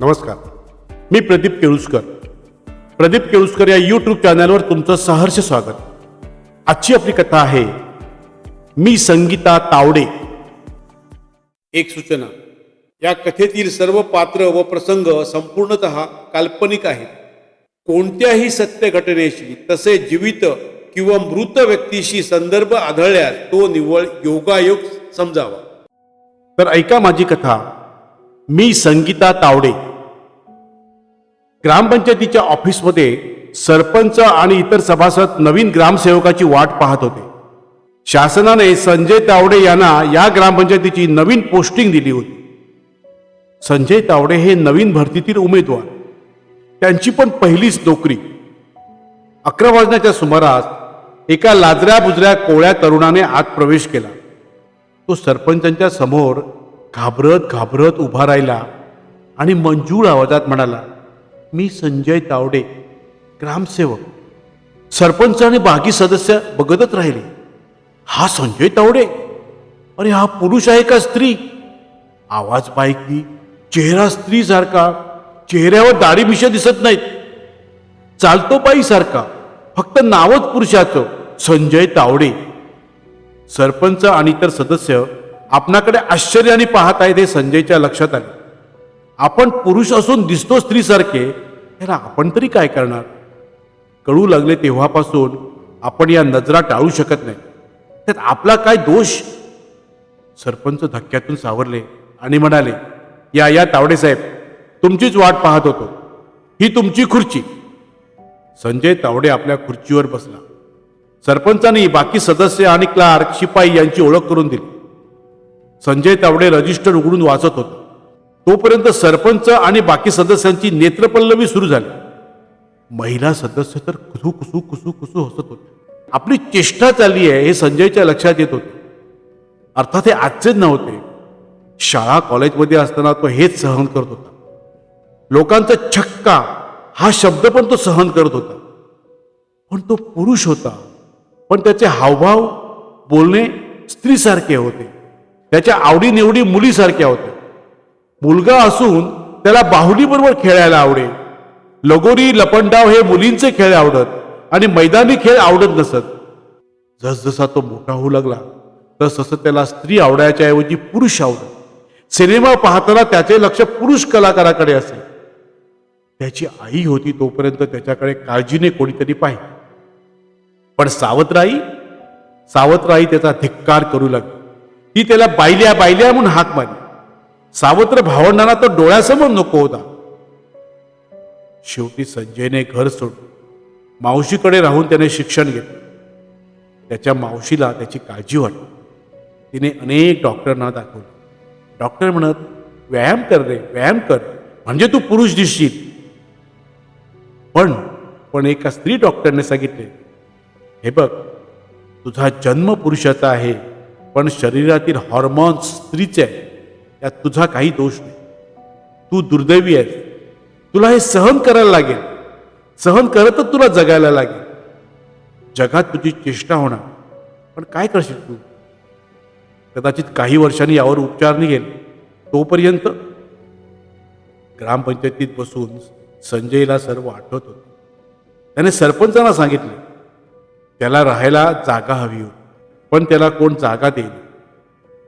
नमस्कार. मी प्रदीप केळुसकर. प्रदीप केळुसकर या यूट्यूब चॅनलवर तुमचं सहर्ष स्वागत. आजची आपली कथा आहे मी संगीता तावडे. एक सूचना. या कथेतील सर्व पात्र व प्रसंग संपूर्णत काल्पनिक आहेत. कोणत्याही सत्य घटनेशी तसे जीवित किंवा मृत व्यक्तीशी संदर्भ आढळल्यास तो निव्वळ योगायोग समजावा. तर ऐका माझी कथा. मी संगीता तावडे. ग्रामपंचायतीच्या ऑफिसमध्ये सरपंच आणि इतर सभासद नवीन ग्रामसेवकाची वाट पाहत होते. शासनाने संजय तावडे यांना या ग्रामपंचायतीची नवीन पोस्टिंग दिली होती. संजय तावडे हे नवीन भरतीतील उमेदवार. त्यांची पण पहिलीच नोकरी. अकरा वाजण्याच्या सुमारास एका लाजऱ्या बुजऱ्या कोळ्या तरुणाने आत प्रवेश केला. तो सरपंचांच्या समोर घाबरत घाबरत उभा राहिला आणि मंजूळ आवाजात म्हणाला मी संजय तावडे ग्रामसेवक सरपंच आणि बाकी सदस्य बघतच राहिले. हा संजय तावडे? अरे हा पुरुष आहे का स्त्री? आवाज बायकी चेहरा स्त्रीसारखा चेहऱ्यावर दाढी मिशा दिसत नाहीत. चालतो बाईसारखा फक्त नावच पुरुषाचं संजय तावडे. सरपंच आणि इतर सदस्य आपणाकडे आश्चर्याने पाहत आहेत हे संजयच्या लक्षात आले. आपण पुरुष असून दिसतो स्त्रीसारखे याला आपण तरी काय करणार? कळू लागले तेव्हापासून आपण या नजरा टाळू शकत नाही. त्यात आपला काय दोष? सरपंच धक्क्यातून सावरले आणि म्हणाले या या तावडे साहेब तुमचीच वाट पाहत होतो. ही तुमची खुर्ची. संजय तावडे आपल्या खुर्चीवर बसला. सरपंचांनी बाकी सदस्य आणि क्लार्क शिपाई यांची ओळख करून दिली. संजय तावडे रजिस्टर उघडून वाचत होता. तोपर्यंत सरपंच आणि बाकी सदस्यांची नेत्रपल्लवी सुरू झाली. महिला सदस्य तर कुसू कुसू कुसू कुसू हसत होते. आपली चेष्टा चालली आहे हे संजयच्या लक्षात येत होते. अर्थात हे आजचेच नव्हते. शाळा कॉलेजमध्ये असताना तो हेच सहन करत होता. लोकांचा छक्का हा शब्द पण तो सहन करत होता. पण तो पुरुष होता. पण त्याचे हावभाव बोलणे स्त्रीसारखे होते. त्याच्या आवडीनिवडी मुलीसारख्या होत्या. मुलगा असून त्याला बाहुलीबरोबर खेळायला आवडे लगोरी लपंडाव हे मुलींचे खेळ आवडत आणि मैदानी खेळ आवडत नसत. जसजसा तो मोठा होऊ लागला तस तसं त्याला स्त्री आवडायच्या ऐवजी पुरुष आवडत. सिनेमा पाहताना त्याचे लक्ष पुरुष कलाकाराकडे असे. त्याची आई होती तोपर्यंत त्याच्याकडे काळजीने कोणीतरी पाहिजे पण सावत्राई सावत्राई त्याचा धिक्कार करू लागली. ती त्याला बायल्या बायल्या म्हणून हाक मारली. सावत्र भावंडांना तो डोळ्यासमोर नको होता. शेवटी संजयने घर सोडलं. मावशीकडे राहून त्याने शिक्षण घेतलं. त्याच्या मावशीला त्याची काळजी वाटली. तिने अनेक डॉक्टरांना दाखवलं. डॉक्टर म्हणत व्यायाम कर रे व्यायाम कर. म्हणजे तू पुरुष दिसशील. पण पण एका स्त्री डॉक्टरने सांगितले हे बघ तुझा जन्म पुरुषाचा आहे. पण शरीरातील हॉर्मोन्स स्त्रीचे आहे त्यात तुझा काही दोष नाही. तू दुर्दैवी आहेस. तुला हे सहन करायला लागेल. सहन करतच तुला जगायला लागेल. जगात तुझी चेष्टा होणार. पण काय करशील तू? कदाचित काही वर्षांनी यावर उपचार निघेल. तोपर्यंत ग्रामपंचायतीत बसून संजयला सर्व आठवत होते. त्याने सरपंचांना सांगितले त्याला राहायला जागा हवी होती. पण त्याला कोण जागा देईल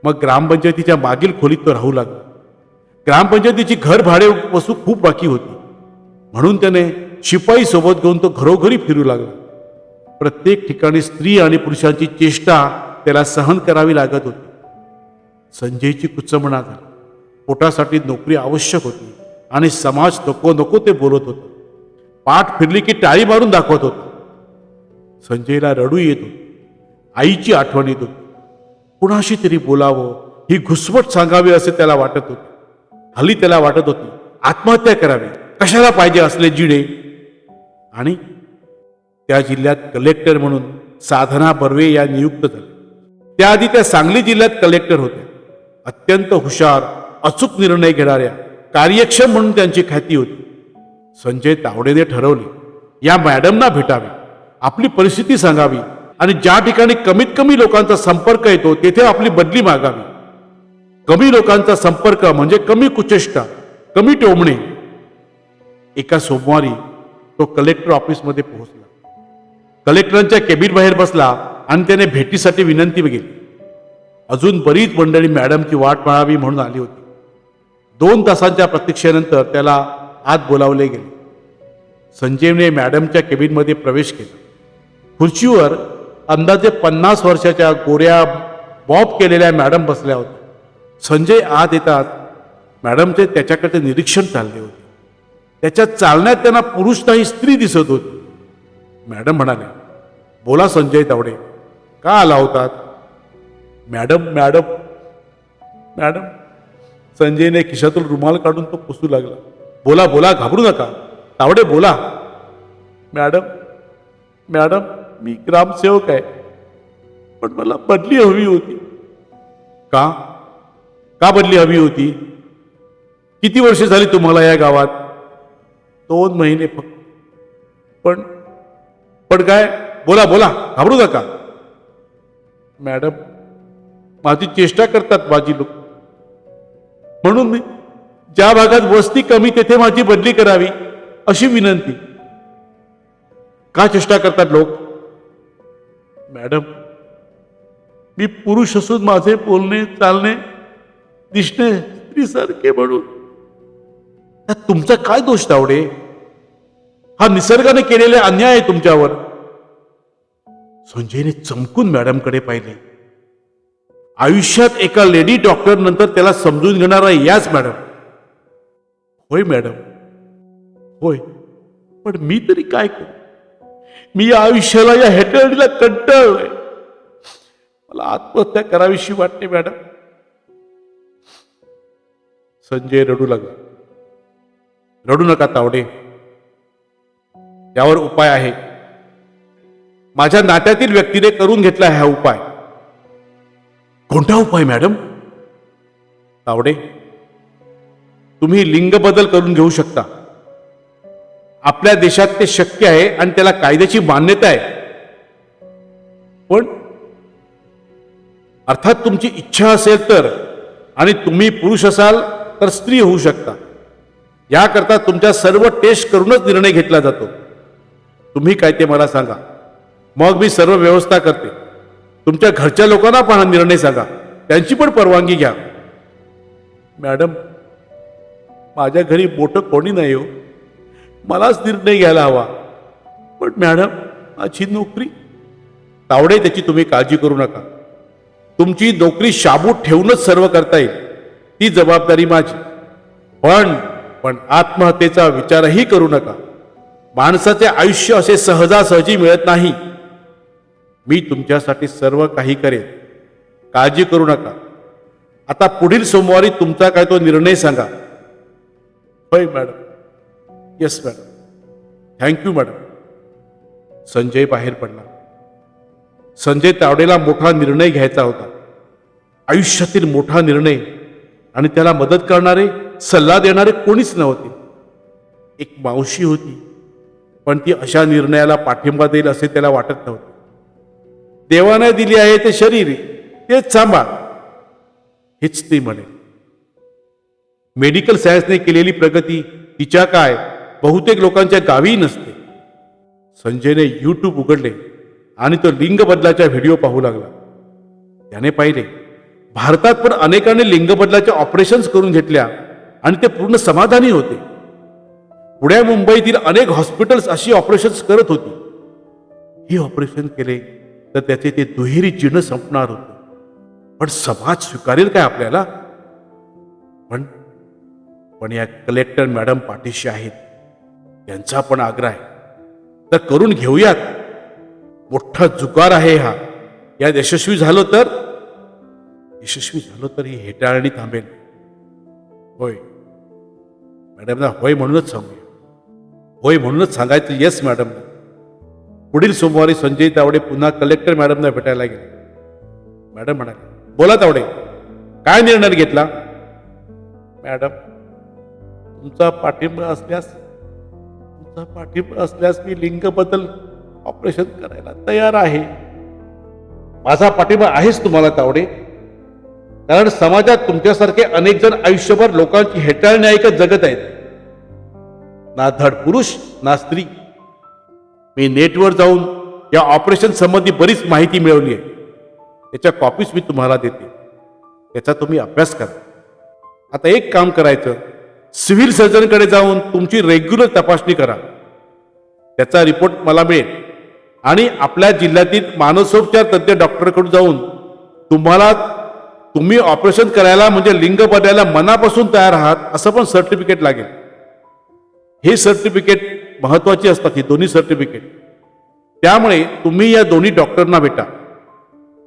मग ग्रामपंचायतीच्या मागील खोलीत तो राहू लागला. ग्रामपंचायतीची घर भाडे वसू खूप बाकी होती. म्हणून त्याने शिपाई सोबत घेऊन तो घरोघरी फिरू लागला. प्रत्येक ठिकाणी स्त्री आणि पुरुषांची चेष्टा त्याला सहन करावी लागत होती. संजयची कुचमणा झाली. पोटासाठी नोकरी आवश्यक होती आणि समाज नको नको ते बोलत होते. पाठ फिरली की टाळी मारून दाखवत होता. संजयला रडू येत होती. आईची आठवण येत होती. कुणाशी तरी बोलावं ही घुसमट सांगावी असे त्याला वाटत होते. हल्ली त्याला वाटत होती आत्महत्या करावी. कशाला पाहिजे असले जिडे आणि त्या जिल्ह्यात कलेक्टर म्हणून साधना बर्वे या नियुक्त झाल्या. त्याआधी त्या सांगली जिल्ह्यात कलेक्टर होत्या. अत्यंत हुशार अचूक निर्णय घेणाऱ्या कार्यक्षम म्हणून त्यांची ख्याती होती. संजय तावडेने ठरवले या मॅडमना भेटावे. आपली परिस्थिती सांगावी. आणि ज्या ठिकाणी कमीत कमी लोकांचा संपर्क येतो तेथे आपली बदली मागावी. कमी लोकांचा संपर्क म्हणजे कमी कुचेष्टा कमी टोमणे. एका सोमवारी तो कलेक्टर ऑफिसमध्ये पोहोचला. कलेक्टरांच्या केबिन बाहेर बसला आणि त्याने भेटीसाठी विनंती केली. अजून बरीच मंडळी मॅडमची वाट पाळावी म्हणून आली होती. दोन तासांच्या प्रतीक्षेनंतर त्याला आत बोलावले गेले. संजीवने मॅडमच्या केबिनमध्ये प्रवेश केला. खुर्चीवर अंदाजे पन्नास वर्षाच्या गोऱ्या बॉब केलेल्या मॅडम बसल्या होत्या. संजय आत येतात. मॅडमचे त्याच्याकडे निरीक्षण चालले होते. त्याच्या चालण्यात त्यांना पुरुष नाही स्त्री दिसत होती. मॅडम म्हणाले बोला संजय तावडे का आला होतात? मॅडम मॅडम मॅडम संजयने खिशातून रुमाल काढून तो पुसू लागला. बोला बोला घाबरू नका. तावडे बोला. मॅडम मॅडम मी ग्रामसेवक आहे. पण मला बदली हवी होती. का? का बदली हवी होती? किती वर्ष झाली तुम्हाला या गावात? दोन महिने फक्त. पण पण काय? बोला बोला. घाबरू नका. मॅडम माझी चेष्टा करतात माझी लोक. म्हणून मी ज्या भागात वस्ती कमी तेथे माझी बदली करावी अशी विनंती. का चेष्टा करतात लोक? मॅडम मी पुरुष असून माझे बोलणे चालणे दिसणे स्त्रीसारखे म्हणून. त्यात तुमचा काय दोष तावडे हा निसर्गाने केलेला अन्याय आहे तुमच्यावर. संजयने चमकून मॅडमकडे पाहिले. आयुष्यात एका लेडी डॉक्टर नंतर त्याला समजून घेणारा याच मॅडम. होय मॅडम. होय. पण मी तरी काय करू? मी या आयुष्याला या हेटळणीला कंटाळलोय. मला आत्महत्या करावीशी वाटते मॅडम. संजय रडू लागला रडू नका तावडे. यावर उपाय आहे. माझ्या नात्यातील व्यक्तीने करून घेतला हा उपाय. कोणता उपाय मॅडम? तावडे तुम्ही लिंग बदल करून घेऊ शकता. आपल्या देशात ते शक्य आहे आणि त्याला कायद्याची मान्यता आहे. पण अर्थात तुमची इच्छा असेल तर आणि तुम्ही पुरुष असाल तर स्त्री होऊ शकता. याकरता तुमच्या सर्व टेस्ट करूनच निर्णय घेतला जातो. तुम्ही काय ते मला सांगा. मग मी सर्व व्यवस्था करते. तुमच्या घरच्या लोकांना पण हा निर्णय सांगा. त्यांची पण परवानगी घ्या. मॅडम माझ्या घरी मोठं कोणी नाही हो. मलाच निर्णय घ्यायला हवा. पण मॅडम माझी नोकरी तावडे त्याची तुम्ही काळजी करू नका. तुमची नोकरी शाबूत ठेवूनच सर्व करता येईल. ती जबाबदारी माझी. पण पण आत्महत्येचा विचारही करू नका. माणसाचे आयुष्य असे सहजासहजी मिळत नाही. मी तुमच्यासाठी सर्व काही करेन. काळजी करू नका. आता पुढील सोमवारी तुमचा काय तो निर्णय सांगा. होय madam. Yes madam thank you madam Sanjay बाहेर पडला. संजय तावडेला मोठा निर्णय घ्यायचा होता. आयुष्यातील मोठा निर्णय आणि त्याला मदत करणारे सल्ला देणारे कोणीच नव्हते. एक मावशी होती पण ती अशा निर्णयाला पाठिंबा देईल असे त्याला वाटत नव्हते. देवाने दिली आहे ते शरीर तेच सांभाळ हेच ती म्हणे. मेडिकल सायन्सने केलेली प्रगती तिच्या काय? बहुतेक लोकांच्या गावीही नसते. संजयने यूट्यूब उघडले आणि तो लिंग बदलाच्या व्हिडिओ पाहू लागला. त्याने पाहिले भारतात पण अनेकांनी लिंग बदलाच्या ऑपरेशन्स करून घेतल्या आणि ते पूर्ण समाधानी होते. पुण्या मुंबईतील अनेक हॉस्पिटल्स अशी ऑपरेशन्स करत होती. ही ऑपरेशन केले तर त्याचे ते दुहेरी चिन्ह संपणार होते. पण समाज स्वीकारेल काय आपल्याला? पण पण या कलेक्टर मॅडम पाठीशी आहेत. यांचा पण आग्रह आहे. तर करून घेऊयात. मोठा जुगार आहे हा. यात यशस्वी झालो तर? यशस्वी झालो तर ही हेटाळणी थांबेल. होय. मॅडमना होय म्हणूनच सांगूया. होय म्हणूनच सांगायचं येस मॅडम. पुढील सोमवारी संजय तावडे पुन्हा कलेक्टर मॅडमना भेटायला गेले. मॅडम म्हणाले बोला तावडे काय निर्णय घेतला? मॅडम तुमचा पाठिंबा असल्यास माझा पाठिंबा असल्यास मी लिंग बदल ऑपरेशन करायला तयार आहे. माझा पाठिंबा आहेच तुम्हाला तावडे. कारण समाजात तुमच्यासारखे अनेक जण आयुष्यभर लोकांची हेटाळणी ऐकत जगत आहेत. ना धड पुरुष ना स्त्री. मी नेटवर जाऊन या ऑपरेशन संबंधी बरीच माहिती मिळवली आहे. त्याच्या कॉपीज मी तुम्हाला देते. त्याचा तुम्ही अभ्यास करा. आता एक काम करायचं. सिव्हिल सर्जनकडे जाऊन तुमची रेग्युलर तपासणी करा. त्याचा रिपोर्ट मला मिळेल. आणि आपल्या जिल्ह्यातील मानसोपचार तज्ज्ञ डॉक्टरकडून जाऊन तुम्हाला तुम्ही ऑपरेशन करायला म्हणजे लिंग बदलायला मनापासून तयार आहात असं पण सर्टिफिकेट लागेल. हे सर्टिफिकेट महत्वाची असतात ही दोन्ही सर्टिफिकेट. त्यामुळे तुम्ही या दोन्ही डॉक्टरना भेटा.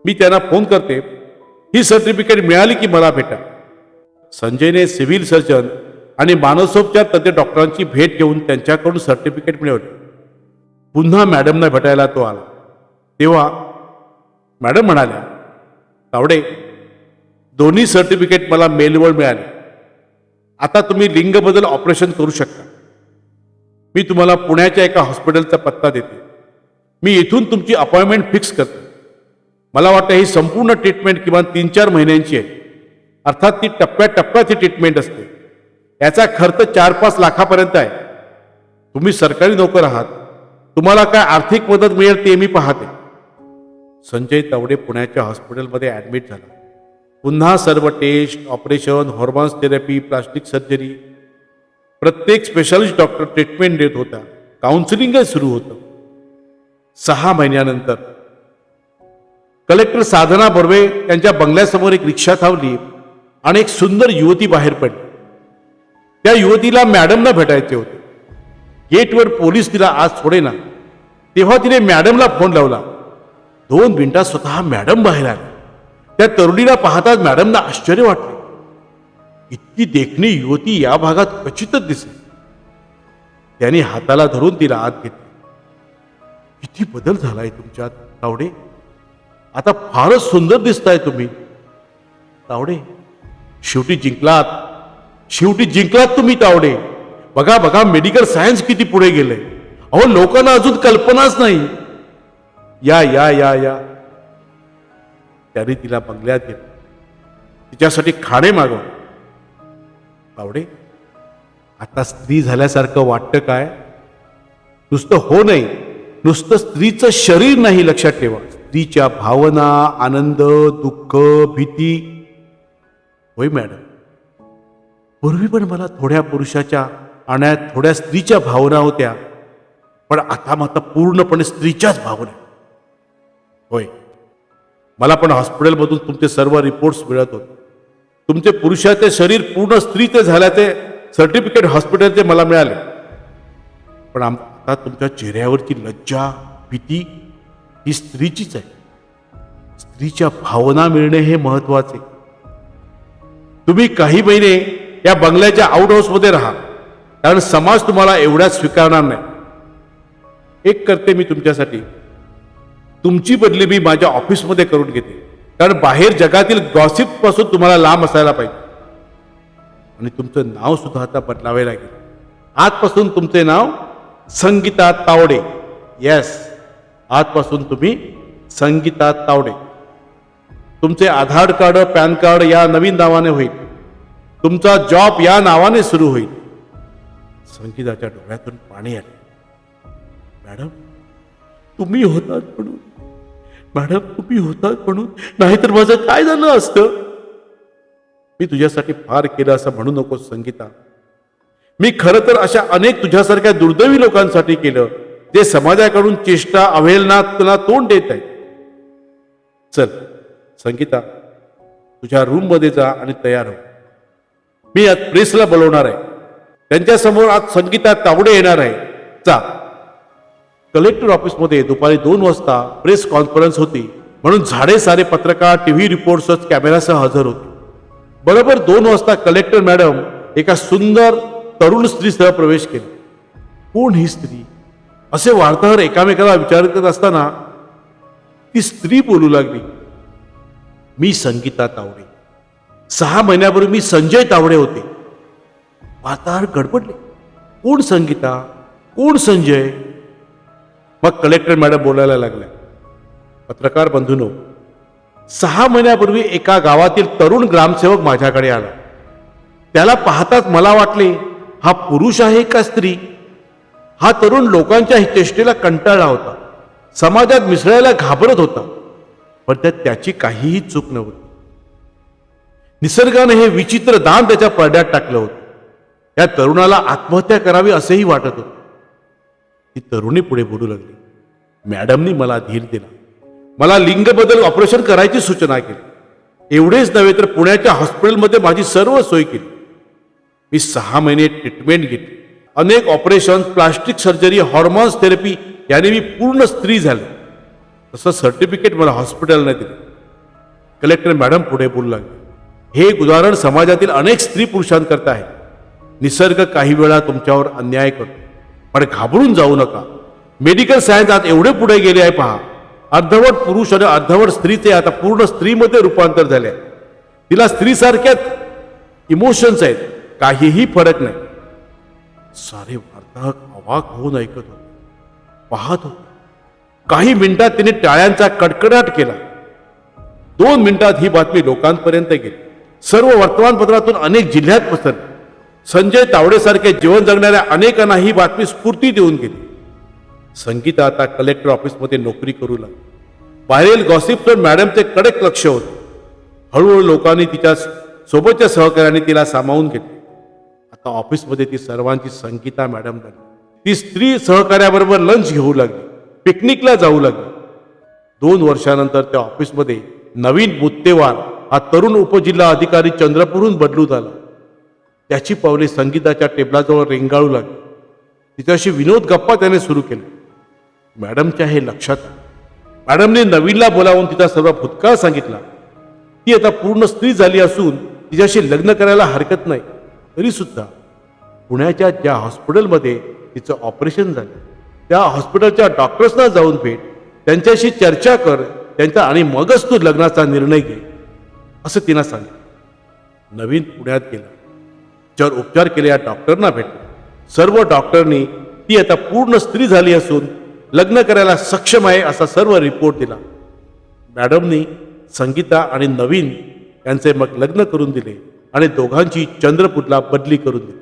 मी त्यांना फोन करते. ही सर्टिफिकेट मिळाली की मला भेटा. संजयने सिव्हिल सर्जन आणि मानसोपच्या तज्ज्ञ डॉक्टरांची भेट घेऊन त्यांच्याकडून सर्टिफिकेट मिळवले. पुन्हा मॅडमना भेटायला तो आला. तेव्हा मॅडम म्हणाल्या तावडे दोन्ही सर्टिफिकेट मला मेलवर मिळाले. आता तुम्ही लिंगबदल ऑपरेशन करू शकता. मी तुम्हाला पुण्याच्या एका हॉस्पिटलचा पत्ता देते. मी इथून तुमची अपॉइंटमेंट फिक्स करते. मला वाटतं ही संपूर्ण ट्रीटमेंट किमान तीन चार महिन्यांची आहे. अर्थात ती टप्प्याटप्प्याची ट्रीटमेंट असते. याचा खर्च चार पाच लाखापर्यंत आहे. तुम्ही सरकारी नोकर आहात. तुम्हाला काय आर्थिक मदत मिळेल ते मी पाहते. संजय तावडे पुण्याच्या हॉस्पिटलमध्ये ॲडमिट झाला. पुन्हा सर्व test operation hormones therapy plastic surgery प्रत्येक स्पेशालिस्ट डॉक्टर ट्रीटमेंट देत होता. काउन्सिलिंगही सुरू होतं. सहा महिन्यानंतर. कलेक्टर साधना बर्वे त्यांच्या बंगल्यासमोर एक रिक्षा थांबली आणि एक सुंदर युवती बाहेर पडली. त्या युवतीला मॅडमला भेटायचे होते. गेटवर पोलीस तिला आज सोडेना. तेव्हा तिने मॅडमला फोन लावला. दोन मिनिटात स्वतः मॅडम बाहेर आले त्या तरुणीला पाहताच मॅडमना आश्चर्य वाटले. इतकी देखणी युवती या भागात क्वचितच दिसे त्याने हाताला धरून तिला आत घेतली. किती बदल झालाय तुमच्यात तावडे. आता फारच सुंदर दिसताय तुम्ही. तावडे शेवटी जिंकलात. शेवटी जिंकलात तुम्ही तावडे. बघा बघा मेडिकल सायन्स किती पुढे गेलंय. अहो लोकांना अजून कल्पनाच नाही. या या या या. त्याने तिला बंगल्यात घेतलं तिच्यासाठी खाणे मागवले. तावडे आता स्त्री झाल्यासारखं वाटतं काय? नुसतं हो नाही नुसतं स्त्रीचं शरीर नाही लक्षात ठेवा. स्त्रीच्या भावना आनंद दुःख भीती. होय मॅडम? पूर्वी पण मला थोड्या पुरुषाच्या आणि थोड्या स्त्रीच्या भावना होत्या पण आता मात्र पूर्णपणे स्त्रीच्याच भावना. होय. मला पण हॉस्पिटलमधून तुमचे सर्व रिपोर्ट्स मिळत होते. तुमचे पुरुषाचे शरीर पूर्ण स्त्रीचे झाल्याचे सर्टिफिकेट हॉस्पिटलचे मला मिळाले. पण आम- आता तुमच्या चेहऱ्यावरची लज्जा भीती ही स्त्रीचीच आहे. स्त्रीच्या भावना मिळणे हे महत्त्वाचे तुम्ही काही महिने या बंगल्याच्या आउट हाऊसमध्ये राहा. कारण समाज तुम्हाला एवढ्याच स्वीकारणार नाही. एक करते मी तुमच्यासाठी. तुमची बदली मी माझ्या ऑफिसमध्ये करून घेते. कारण बाहेर जगातील गॉसिपपासून तुम्हाला लांब असायला पाहिजे. आणि तुमचं नाव सुद्धा आता बदलावे लागेल. आजपासून तुमचे नाव संगीता तावडे. येस आजपासून तुम्ही संगीता तावडे. तुमचे आधार कार्ड पॅन कार्ड या नवीन नावाने होईल. तुमचा जॉब या नावाने सुरू होईल. संगीताच्या डोळ्यातून पाणी आले. मॅडम तुम्ही होतात म्हणून. मॅडम तुम्ही होतात म्हणून. नाहीतर माझं काय झालं असतं? मी तुझ्यासाठी फार केलं असं म्हणू नको संगीता. मी खरं तर अशा अनेक तुझ्यासारख्या दुर्दैवी लोकांसाठी केलं. जे समाजाकडून चेष्टा अवहेलना तुला तोंड देत आहे चल संगीता तुझ्या रूममध्ये जा आणि तयार हो. मी आज प्रेसला बोलवणार आहे. त्यांच्यासमोर आज संगीता तावडे येणार आहे. जा. कलेक्टर ऑफिसमध्ये दुपारी दोन वाजता प्रेस कॉन्फरन्स होती. म्हणून झाडे सारे पत्रकार टी व्ही रिपोर्टर्स कॅमेरासह हजर होते. बरोबर दोन वाजता कलेक्टर मॅडम एका सुंदर तरुण स्त्रीसह प्रवेश केला. कोण ही स्त्री? असे वार्ताहर एकामेकाला विचारत असताना ती स्त्री बोलू लागली. मी संगीता तावडे. सहा महिन्यापूर्वी मी संजय तावडे होते. वार्ताहर गडबडले. कोण संगीता? कोण संजय? मग कलेक्टर मॅडम बोलायला लागल्या. पत्रकार बंधूनो सहा महिन्यापूर्वी एका गावातील तरुण ग्रामसेवक माझ्याकडे आला. त्याला पाहताच मला वाटले हा पुरुष आहे का स्त्री? हा तरुण लोकांच्या चेष्टेला कंटाळला होता. समाजात मिसळायला घाबरत होता. पण त्यात त्याची काहीही चूक नव्हती. निसर्गाने हे विचित्र दान त्याच्या पडद्यात टाकलं होतं. त्या तरुणाला आत्महत्या करावी असंही वाटत होतं. ती तरुणी पुढे बोलू लागली मॅडमनी मला धीर दिला. मला लिंग बदल ऑपरेशन करायची सूचना केली. एवढेच नव्हे तर पुण्याच्या हॉस्पिटलमध्ये माझी सर्व सोय केली. मी सहा महिने ट्रीटमेंट घेतली. अनेक operation plastic surgery hormones therapy याने मी पूर्ण स्त्री झाले. तसं सर्टिफिकेट मला हॉस्पिटलने दिले. कलेक्टर मॅडम पुढे बोलू लागले हे एक उदाहरण समाजातील अनेक स्त्री पुरुषांकरता आहे. निसर्ग काही वेळा तुमच्यावर अन्याय करतो. पण घाबरून जाऊ नका. मेडिकल सायन्स आज एवढे पुढे गेले आहे पहा. अर्धवट पुरुष आणि अर्धवट स्त्रीचे आता पूर्ण स्त्रीमध्ये रूपांतर झाले. आहे. तिला स्त्रीसारख्याच इमोशन्स आहेत. काहीही फरक नाही. सारे वार्ताहक अवाक होऊन ऐकत होते. पाहत होते. काही मिनिटात तिने टाळ्यांचा कडकडाट केला. दोन मिनिटात ही बातमी लोकांपर्यंत गेली. सर्व वर्तमानपत्रातून अनेक जिल्ह्यात पसरली. संजय तावडेसारखे जीवन जगणाऱ्या अनेकांना ही बातमी स्फूर्ती देऊन गेली. संगीता आता कलेक्टर ऑफिसमध्ये नोकरी करू लागली. बाहेरील गॉसिपवर मॅडमचे कडक लक्ष होते. हळूहळू लोकांनी तिच्या सोबतच्या सहकार्याने तिला सामावून घेतले. आता ऑफिसमध्ये ती सर्वांची संगीता मॅडम झाली ती स्त्री सहकार्याबरोबर लंच घेऊ लागली. पिकनिकला जाऊ लागली. दोन वर्षानंतर त्या ऑफिसमध्ये नवीन बुत्तेवार हा तरुण उपजिल्हा अधिकारी चंद्रपूरहून बदलू झाला. त्याची पावले संगीताच्या टेबलाजवळ रेंगाळू लागली. तिच्याशी विनोद गप्पा त्याने सुरू केले मॅडमच्या हे लक्षात मॅडमने नवीनला बोलावून तिचा सर्व भूतकाळ सांगितला. ती आता पूर्ण स्त्री झाली असून तिच्याशी लग्न करायला हरकत नाही. तरी सुद्धा पुण्याच्या ज्या हॉस्पिटलमध्ये तिचं ऑपरेशन झालं त्या हॉस्पिटलच्या डॉक्टर्सना जाऊन भेट त्यांच्याशी चर्चा कर त्यांचा आणि मगच तू लग्नाचा निर्णय घे. असं तिनं सांगितलं. नवीन पुण्यात गेला. ज्यावर उपचार केलेल्या डॉक्टरना भेटलं. सर्व डॉक्टरनी ती आता पूर्ण स्त्री झाली असून लग्न करायला सक्षम आहे असा सर्व रिपोर्ट दिला. मॅडमनी संगीता आणि नवीन यांचे मग लग्न करून दिले आणि दोघांची चंद्रपूरला बदली करून दिली.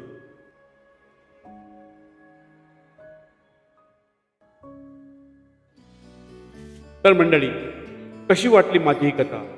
तर मंडळी कशी वाटली माझी ही कथा?